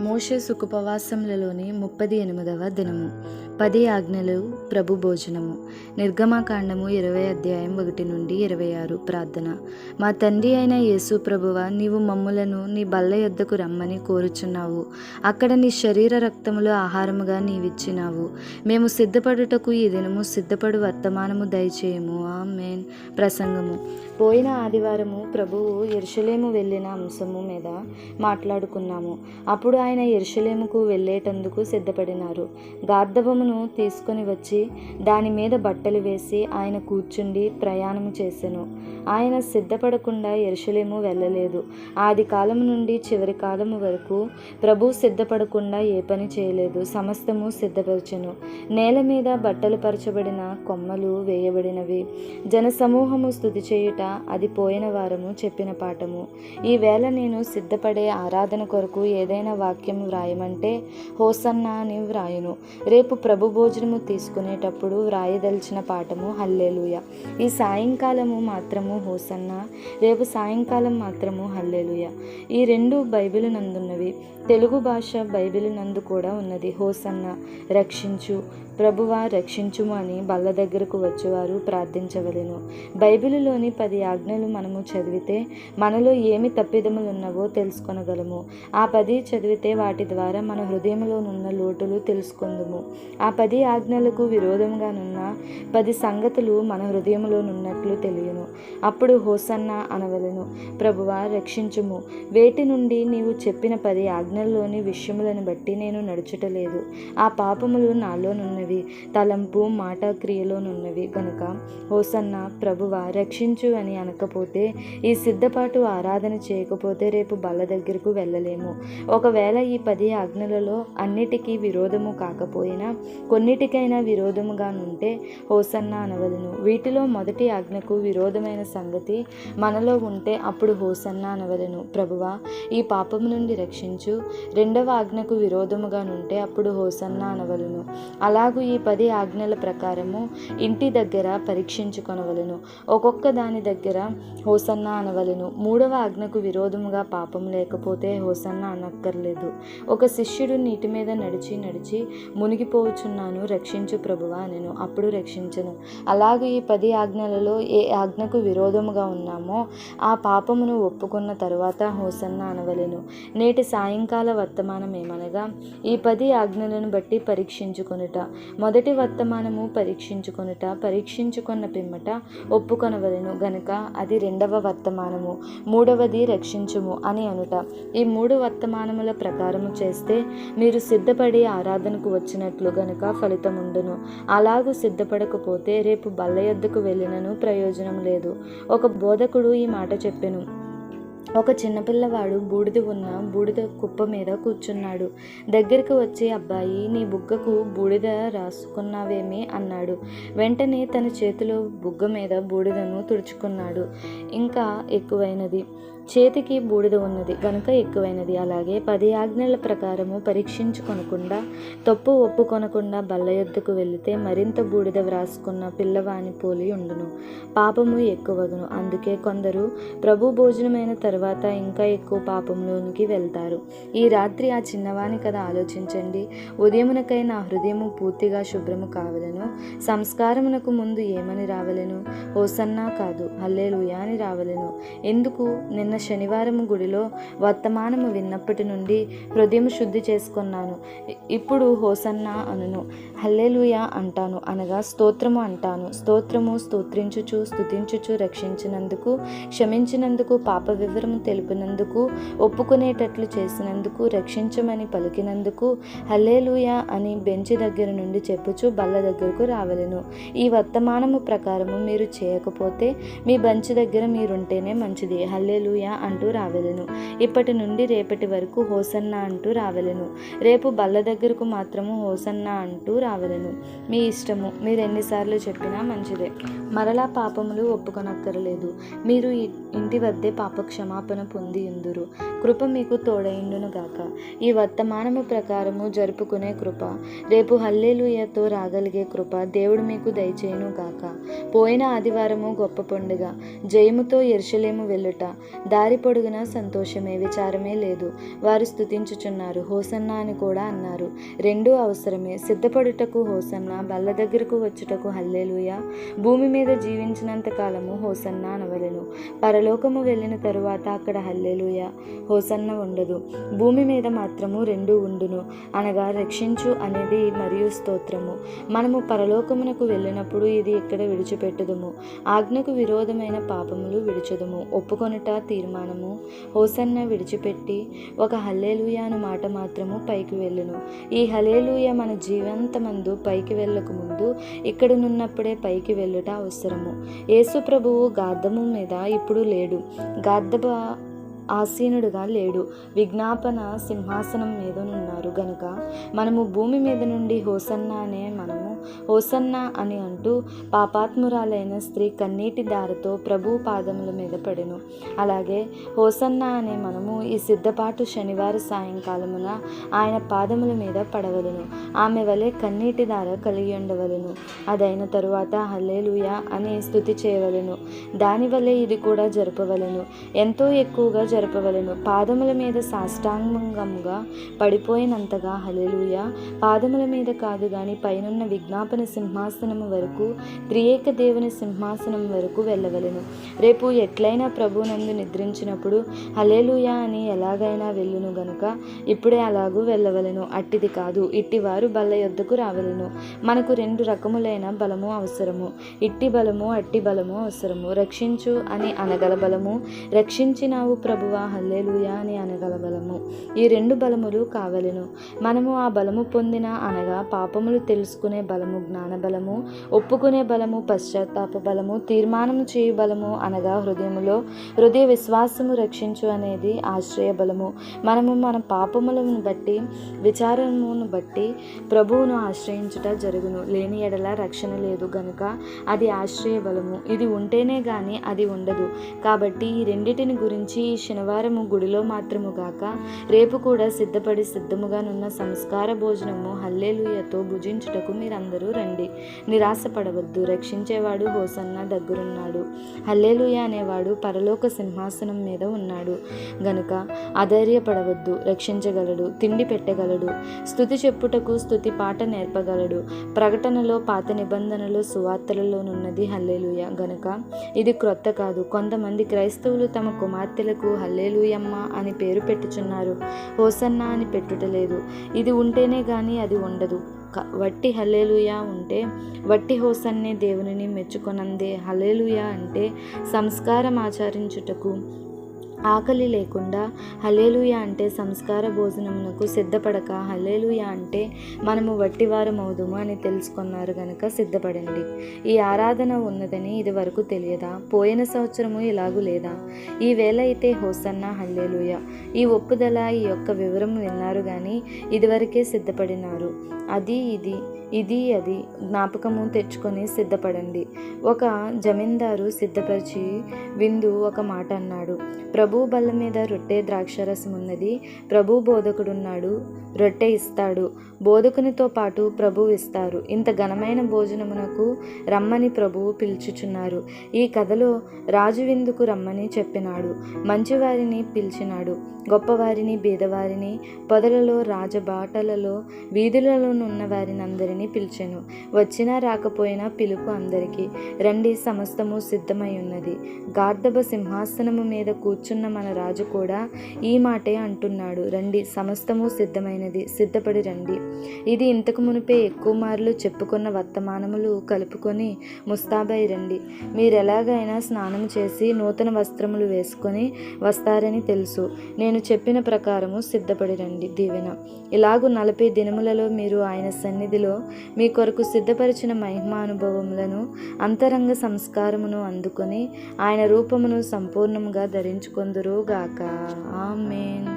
మోషే సుఖుపవాసములలోని ముప్పది ఎనిమిదవ దినము. పది ఆజ్ఞలు ప్రభు భోజనము. నిర్గమాకాండము ఇరవై అధ్యాయం ఒకటి నుండి ఇరవై ఆరు ప్రార్థన. మా తండ్రి అయిన యేసు ప్రభువ నీవు మమ్ములను నీ బల్ల యొద్దకు రమ్మని కోరుచున్నావు. అక్కడ నీ శరీర రక్తములు ఆహారముగా నీవిచ్చినావు. మేము సిద్ధపడుటకు ఈ దినము సిద్ధపడు వర్తమానము దయచేయము. మేన్ ప్రసంగము. పోయిన ఆదివారము ప్రభువు ఎరుషలేము వెళ్ళిన అంశము మీద మాట్లాడుకున్నాము. అప్పుడు ఆయన ఎరుషలేముకు వెళ్ళేటందుకు సిద్ధపడినారు. గార్ధవమును తీసుకొని వచ్చి దాని మీద బట్టలు వేసి ఆయన కూర్చుండి ప్రయాణము చేసెను. ఆయన సిద్ధపడకుండా ఎరుషలేము వెళ్ళలేదు. ఆది కాలం నుండి చివరి కాలము వరకు ప్రభు సిద్ధపడకుండా ఏ పని చేయలేదు. సమస్తము సిద్ధపరచెను. నేల మీద బట్టలు పరచబడిన కొమ్మలు వేయబడినవి. జనసమూహము స్థుతి చేయుట అది పోయిన వారము చెప్పిన పాఠము. ఈవేళ నేను సిద్ధపడే ఆరాధన కొరకు ఏదైనా వాక్యం వ్రాయమంటే హోసన్నా అని వ్రాయును. రేపు ప్రభు భోజనము తీసుకునేటప్పుడు వ్రాయదలిచిన పాఠము హల్లేలుయ. ఈ సాయంకాలము మాత్రము హోసన్న రేపు సాయంకాలం మాత్రము హల్లేలుయ. ఈ రెండు బైబిల్ నందున్నవి. తెలుగు భాష బైబిల్ నందు కూడా ఉన్నది. హోసన్న రక్షించు. ప్రభువా రక్షించుము అని బల్ల దగ్గరకు వచ్చేవారు ప్రార్థించవలను. బైబిలులోని పది ఆజ్ఞలు మనము చదివితే మనలో ఏమి తప్పిదములు ఉన్నవో తెలుసుకొనగలము. ఆ పది చదివితే వాటి ద్వారా మన హృదయంలోనున్న లోటులు తెలుసుకుందుము. ఆ పది ఆజ్ఞలకు విరోధంగానున్న పది సంగతులు మన హృదయంలోనున్నట్లు తెలియను. అప్పుడు హోసన్న అనవలను ప్రభువా రక్షించుము. వేటి నుండి నీవు చెప్పిన పది ఆజ్ఞల్లోని విషయములను బట్టి నేను నడుచుటలేదు ఆ పాపములు నాలోనున్నవి తలంపు మాట క్రియలోనున్నవి గనుక హోసన్న ప్రభువా రక్షించు అని అనకపోతే ఈ సిద్ధపాటు ఆరాధన చేయకపోతే రేపు బల్ల దగ్గరకు వెళ్ళలేము. ఒకవేళ ఈ పది ఆజ్ఞలలో అన్నిటికీ విరోధము కాకపోయినా కొన్నిటికైనా విరోధముగానుంటే హోసన్న అనవలను. వీటిలో మొదటి ఆజ్ఞకు విరోధమైన సంగతి మనలో ఉంటే అప్పుడు హోసన్న అనవలను. ప్రభువా ఈ పాపము నుండి రక్షించు. రెండవ ఆజ్ఞకు విరోధముగానుంటే అప్పుడు హోసన్న అనవలను. అలాగూ ఈ పది ఆజ్ఞల ప్రకారము ఇంటి దగ్గర పరీక్షించుకొనవలను. ఒక్కొక్క దాని దగ్గర హోసన్న అనవలను. మూడవ ఆజ్ఞకు విరోధముగా పాపం లేకపోతే హోసన్న అనక్కర్లేదు. ఒక శిష్యుడు నీటి మీద నడిచి నడిచి మునిగిపోవచ్చున్నాను రక్షించు ప్రభువా నేను అప్పుడు రక్షించను. అలాగే ఈ పది ఆజ్ఞలలో ఏ ఆజ్ఞకు విరోధముగా ఉన్నామో ఆ పాపమును ఒప్పుకున్న తరువాత హోసన్న అనవలెను. నేటి సాయంకాల వర్తమానం ఏమనగా ఈ పది ఆజ్ఞలను బట్టి పరీక్షించుకొనుట. మొదటి వర్తమానము పరీక్షించుకొనుట పరీక్షించుకున్న పిమ్మట ఒప్పుకొనవలెను. గనుక అది రెండవ వర్తమానము. మూడవది రక్షించుము అని అనుట. ఈ మూడు వర్తమానముల ప్రకారము చేస్తే మీరు సిద్ధపడి ఆరాధనకు వచ్చినట్లు గనుక ఫలితం ఉండును. అలాగూ సిద్ధపడకపోతే రేపు బల్ల యొద్దకు వెళ్ళినను ప్రయోజనం లేదు. ఒక బోధకుడు ఈ మాట చెప్పెను. ఒక చిన్నపిల్లవాడు బూడిద ఉన్న బూడిద కుప్ప మీద కూర్చున్నాడు. దగ్గరికి వచ్చి అబ్బాయి నీ బుగ్గకు బూడిద రాసుకున్నావేమి? అన్నాడు. వెంటనే తన చేతిలో బుగ్గ మీద బూడిదను తుడుచుకున్నాడు. ఇంకా ఎక్కువైనది చేతికి బూడిద ఉన్నది గనుక ఎక్కువైనది. అలాగే పది ఆజ్ఞల ప్రకారము పరీక్షించుకొనకుండా తప్పు ఒప్పుకొనకుండా బల్ల యొద్దకు వెళితే మరింత బూడిద వ్రాసుకున్న పిల్లవాని పోలి ఉండును. పాపము ఎక్కువగును. అందుకే కొందరు ప్రభు భోజనమైన తర్వాత ఇంకా ఎక్కువ పాపంలోనికి వెళ్తారు. ఈ రాత్రి ఆ చిన్నవాని కథ ఆలోచించండి. ఉదయమునకై నా హృదయము పూర్తిగా శుభ్రము కావలను. సంస్కారమునకు ముందు ఏమని రావలెను? సన్నా కాదు. హల్లేలుయా అని రావలెను. ఎందుకు? నిన్న శనివారం గుడిలో వర్తమానము విన్నప్పటి నుండి హృదయం శుద్ధి చేసుకున్నాను. ఇప్పుడు హోసన్నా అనును. హల్లేలుయా అంటాను అనగా స్తోత్రము అంటాను. స్తోత్రము స్తోత్రించుచు స్తుతించుచు రక్షించినందుకు క్షమించినందుకు పాప వివరము తెలిపినందుకు ఒప్పుకునేటట్లు చేసినందుకు రక్షించమని పలికినందుకు హల్లేలుయ అని బెంచి దగ్గర నుండి చెప్పుచు బల్ల దగ్గరకు రావలెను. ఈ వర్తమానము ప్రకారము మీరు చేయకపోతే మీ బంచి దగ్గర మీరుంటేనే మంచిది. హల్లేలుయ. అంటూ రావెలను. ఇప్పటి నుండి రేపటి వరకు హోసన్న అంటూ రావెలను. రేపు బల్ల దగ్గరకు మాత్రము హోసన్న అంటూ రావెలను. మీ ఇష్టము మీరు ఎన్నిసార్లు చెప్పినా మంచిదే. మరలా పాపములు ఒప్పుకొనక్కరలేదు. మీరు ఇంటి వద్దే పాప క్షమాపణ పొంది ఉందురు. కృప మీకు తోడైండును గాక. ఈ వర్తమానము ప్రకారము జరుపుకునే కృప. రేపు హల్లేలుయతో రాగలిగే కృప దేవుడు మీకు దయచేయును గాక. పోయిన ఆదివారము గొప్ప పండుగ. జయముతో ఎరుషలేము వెళ్ళుట. దారి పొడుగున సంతోషమే విచారమే లేదు. వారు స్తుతించుచున్నారు. హోసన్న అని కూడా అన్నారు. రెండూ అవసరమే. సిద్ధపడుటకు హోసన్న బల్ల దగ్గరకు వచ్చుటకు హల్లేలుయ. భూమి మీద జీవించినంత కాలము హోసన్న అనవలెను. పరలోకము వెళ్ళిన తరువాత అక్కడ హల్లేలుయ. హోసన్న ఉండదు. భూమి మీద మాత్రము రెండు ఉండును. అనగా రక్షించు అనేది మరియు స్తోత్రము. మనము పరలోకమునకు వెళ్ళినప్పుడు ఇది ఇక్కడ విడిచిపెట్టుదుము. ఆజ్ఞకు విరోధమైన పాపములు విడిచదుము. ఒప్పుకొనుట తీర్మానము. హోసన్న విడిచిపెట్టి ఒక హల్లేలుయాను మాట మాత్రము పైకి వెళ్ళును. ఈ హలేలుయ మన జీవంతమందు పైకి వెళ్ళక ముందు ఇక్కడనున్నప్పుడే పైకి వెళ్ళుట అవసరము. యేసు ప్రభువు గాద్దము మీద ఇప్పుడు లేడు. గాద్దబ ఆసీనుడుగా లేడు. విజ్ఞాపన సింహాసనం మీద ఉన్నారు గనుక మనము భూమి మీద నుండి హోసన్న అనే మనము ఓసన్న అని అంటూ పాపాత్మురాలైన స్త్రీ కన్నీటి దారితో ప్రభు పాదముల మీద పడెను. అలాగే హోసన్న అనే మనము ఈ సిద్ధపాటు శనివారం సాయంకాలమున ఆయన పాదముల మీద పడవలను. ఆమె వలె కన్నీటి దార కలిగి ఉండవలను. అదైన తరువాత హల్లేలుయ అని స్థుతి చేయవలను. దానివల్లే ఇది కూడా జరపవలను. ఎంతో ఎక్కువగా జరపవలను. పాదముల మీద సాష్టాంగంగా పడిపోయినంతగా హలెలుయ పాదముల మీద కాదు కానీ పైనున్న విజ్ఞాపన సింహాసనము వరకు త్రియేక దేవుని సింహాసనం వరకు వెళ్ళవలెను. రేపు ఎట్లయినా ప్రభునందు నిద్రించినప్పుడు హలేలుయా అని ఎలాగైనా వెళ్ళును గనుక ఇప్పుడే అలాగూ వెళ్ళవలెను. అట్టిది కాదు ఇట్టివారు బల్ల యొద్దకు రావలెను. మనకు రెండు రకములైన బలము అవసరము. ఇట్టి బలము అట్టి బలము అవసరము. రక్షించు అని అనగల బలము. రక్షించినావు ప్రభువా హల్లేలుయా అని అనగల బలము. ఈ రెండు బలములు కావలెను. మనము ఆ బలము పొందిన అనగా పాపములు తెలుసుకునే బలము జ్ఞాన బలము ఒప్పుకునే బలము పశ్చాత్తాప బలము తీర్మానము చేయు బలము అనగా హృదయములో హృదయ విశ్వాసము రక్షించు అనేది ఆశ్రయ బలము. మనము మన పాపములను బట్టి విచారమును బట్టి ప్రభువును ఆశ్రయించుట జరుగును. లేని ఎడల రక్షణ లేదు గనుక అది ఆశ్రయ బలము. ఇది ఉంటేనే కానీ అది ఉండదు. కాబట్టి ఈ రెండిటిని గురించి ఈ శనివారము గుడిలో మాత్రము గాక రేపు కూడా సిద్ధపడి సిద్ధముగానున్న సంస్కార భోజనము హల్లేలుయతో భుజించుటకు మీరు అందరూ రండి. నిరాశపడవద్దు. రక్షించేవాడు హోసన్న దగ్గరున్నాడు. హల్లేలుయ అనేవాడు పరలోక సింహాసనం మీద ఉన్నాడు. గనుక అధైర్యపడవద్దు రక్షించగలడు. తిండి పెట్టగలడు. స్థుతి చెప్పుటకు స్థుతి పాట నేర్పగలడు. ప్రకటనలో పాత నిబంధనలో సువార్తలలోనున్నది హల్లేలుయ. గనుక ఇది క్రొత్త కాదు. కొంతమంది క్రైస్తవులు తమ కుమార్తెలకు హల్లేలుయమ్మ అని పేరు పెట్టుచున్నారు. హోసన్న అని పెట్టుటలేదు ఇది ఉంటేనే కానీ అది ఉండదు. వట్టి హలేలుయా ఉంటే వట్టి హోసన్నే దేవునిని మెచ్చుకొనందే. హలేలుయా అంటే సంస్కారం ఆచరించుటకు ఆకలి లేకుండా హలేలుయ అంటే సంస్కార భోజనమునకు సిద్ధపడక హలేలుయ అంటే మనము వట్టివారం అవుదుము అని తెలుసుకున్నారు గనక సిద్ధపడండి. ఈ ఆరాధన ఉన్నదని ఇది వరకు తెలియదా? పోయిన సంవత్సరము ఇలాగూ లేదా? ఈ వేళ అయితే హోసన్న హల్లేలుయ. ఈ ఒప్పుదల ఈ యొక్క వివరం విన్నారు కానీ ఇదివరకే సిద్ధపడినారు. అది ఇది. ఇది అది. జ్ఞాపకము తెచ్చుకొని సిద్ధపడండి. ఒక జమీందారు సిద్ధపరిచి విందు ఒక మాట అన్నాడు. ప్రభు బల్ల మీద రొట్టె ద్రాక్షరసం ఉన్నది. ప్రభు బోధకుడున్నాడు. రొట్టె ఇస్తాడు. బోధకునితో పాటు ప్రభు ఇస్తారు. ఇంత ఘనమైన భోజనమునకు రమ్మని ప్రభువు పిలుచుచున్నారు. ఈ కథలో రాజు విందుకు రమ్మని చెప్పినాడు. మంచివారిని పిలిచినాడు. గొప్పవారిని బీదవారిని పొదలలో రాజబాటలలో వీధులలోనున్న వారిని అందరినీ పిలిచెను. వచ్చినా రాకపోయినా పిలుపు అందరికీ. రండి సమస్తము సిద్ధమై ఉన్నది. గార్ధబ సింహాసనము మీద కూర్చున్న మన రాజు కూడా ఈ మాటే అంటున్నాడు. రండి సమస్తము సిద్ధమైనది. సిద్ధపడి రండి. ఇది ఇంతకు మునిపే ఎక్కువ మార్లు చెప్పుకున్న వర్తమానములు కలుపుకొని ముస్తాబై రండి. మీరెలాగైనా స్నానం చేసి నూతన వస్త్రములు వేసుకొని వస్తారని తెలుసు. నేను చెప్పిన ప్రకారము సిద్ధపడి రండి దీవెన. ఇలాగు నలభై దినములలో మీరు ఆయన సన్నిధిలో మీ కొరకు సిద్ధపరిచిన మహిమానుభవములను అంతరంగ సంస్కారమును అందుకొని ఆయన రూపమును సంపూర్ణముగా ధరించుకొందురుగాక. ఆమెన్.